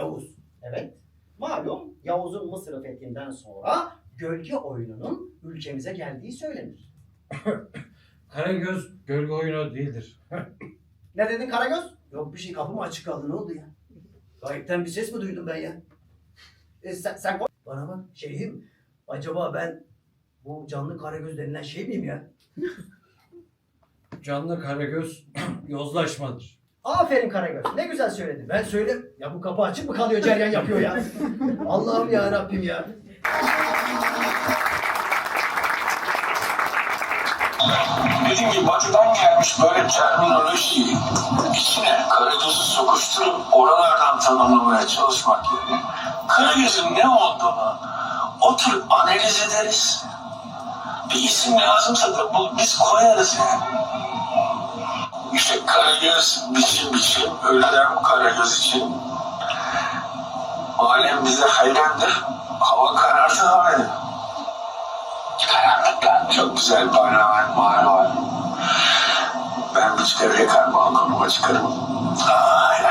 Yavuz. Evet. Malum Yavuz'un Mısır'ı fethinden sonra gölge oyununun ülkemize geldiği söylenir. Karagöz gölge oyunu değildir. Ne dedin Karagöz? Yok bir şey kapım açık kaldı ne oldu ya? Gayipten bir ses mi duydum ben ya? E, sen, sen konuş. Bana bak şeyhim. Acaba ben bu canlı karagöz denilen şey miyim ya? Canlı karagöz yozlaşmadır. Aferin Karagöz. Ne güzel söyledin. Ben söyle. Ya bu kapı açık mı kalıyor ceryan yapıyor ya? Allah'ım ya Rabbim ya. Dediğim gibi batıdan gelmiş böyle terminolojiyi içine Karagöz'ü sokuşturup oralardan tanımlamaya çalışmak yerine Karagöz'ün ne olduğunu oturup analiz ederiz. Bir isim lazımsa da bu, biz koyarız yani. İşte Karagöz biçim biçim, ölüden Karagöz için. Alem bize hayrandır. Hava karardı abi. Karanlıktan çok güzel parlaman var var. Ben bir çevreye kar balkonuma çıkarım. Aynen.